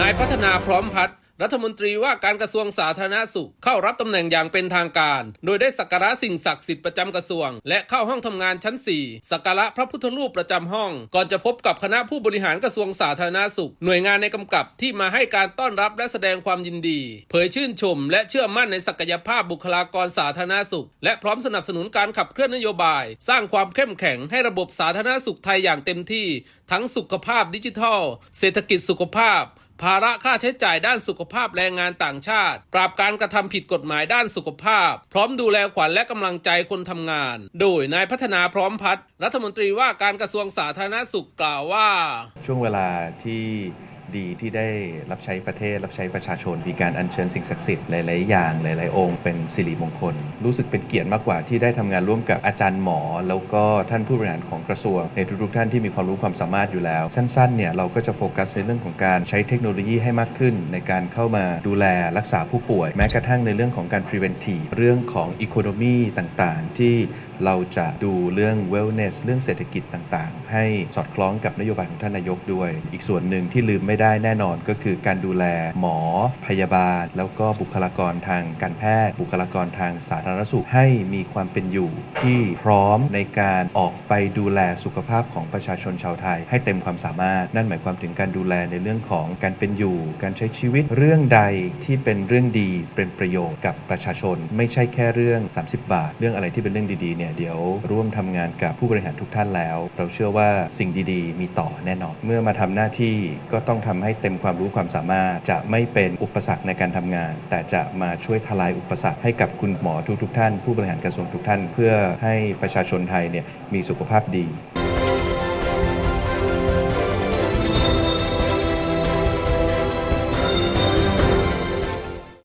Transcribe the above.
นายพัฒนาพร้อมพัฒน์รัฐมนตรีว่าการกระทรวงสาธารณสุขเข้ารับตำแหน่งอย่างเป็นทางการ โดยได้สักการะสิ่งศักดิ์สิทธิ์ประจำกระทรวง และเข้าห้องทำงานชั้น 4 สักการะพระพุทธรูปประจำห้อง ก่อนจะพบกับคณะผู้บริหารกระทรวงสาธารณสุข หน่วยงานในกำกับที่มาให้การต้อนรับและแสดงความยินดี เผยชื่นชม และเชื่อมั่นในศักยภาพบุคลากรสาธารณสุข และพร้อมสนับสนุนการขับเคลื่อนนโยบาย สร้างความเข้มแข็งให้ระบบสาธารณสุขไทยอย่างเต็มที่ ทั้งสุขภาพดิจิทัล เศรษฐกิจสุขภาพ ภาระค่าใช้จ่ายด้านสุขภาพแรงงานต่างชาติ ปราบการกระทำผิดกฎหมายด้านสุขภาพ พร้อมดูแลขวัญและกำลังใจคนทำงาน โดยนายพัฒนาพร้อมพัฒน์รัฐมนตรีว่าการกระทรวงสาธารณสุขกล่าวว่า ช่วงเวลาที่ ดีที่ได้รับใช้ประเทศ รับใช้ประชาชน มีการอัญเชิญสิ่งศักดิ์สิทธิ์หลาย ๆ อย่างหลาย ๆ องค์เป็นสิริมงคล รู้สึกเป็นเกียรติมากกว่าที่ได้ทำงานร่วมกับอาจารย์หมอ แล้วก็ท่านผู้บริหารของกระทรวงในทุก ๆ ท่านที่มีความรู้ความสามารถอยู่แล้ว สั้น ๆ เนี่ยเราก็จะโฟกัสในเรื่องของการใช้เทคโนโลยีให้มากขึ้น ในการเข้ามาดูแลรักษาผู้ป่วย แม้กระทั่งในเรื่องของการ preventive เรื่องของ economy ต่าง ๆ ที่เราจะดูเรื่อง wellness เรื่องเศรษฐกิจต่างๆ ให้สอดคล้องกับนโยบายของท่านนายกด้วย อีกส่วนหนึ่งที่ลืมไม่ได้แน่นอนก็คือการดูแลหมอ พยาบาล แล้วก็บุคลากรทางการแพทย์ บุคลากรทางสาธารณสุขให้มีความเป็นอยู่ ที่พร้อมในการออกไปดูแลสุขภาพของประชาชนชาวไทย ให้เต็มความสามารถ นั่นหมายความถึงการดูแลในเรื่องของการเป็นอยู่ การใช้ชีวิตเรื่องใดที่เป็นเรื่องดีเป็นประโยชน์กับประชาชน ไม่ใช่แค่เรื่อง 30 บาท เรื่องอะไรที่เป็นเรื่องดีๆเนี่ยเดี๋ยวร่วมทำงานกับผู้บริหารทุกท่านแล้ว เราเชื่อว่าสิ่งดีๆ มีต่อแน่นอน เมื่อมาทำหน้าที่ก็ต้องทำให้เต็มความรู้ความสามารถ จะไม่เป็นอุปสรรคในการทำงาน แต่จะมาช่วยทลายอุปสรรคให้กับคุณหมอทุกๆท่าน ผู้บริหารกระทรวงทุกท่าน เพื่อให้ประชาชนไทยเนี่ยมีสุขภาพดี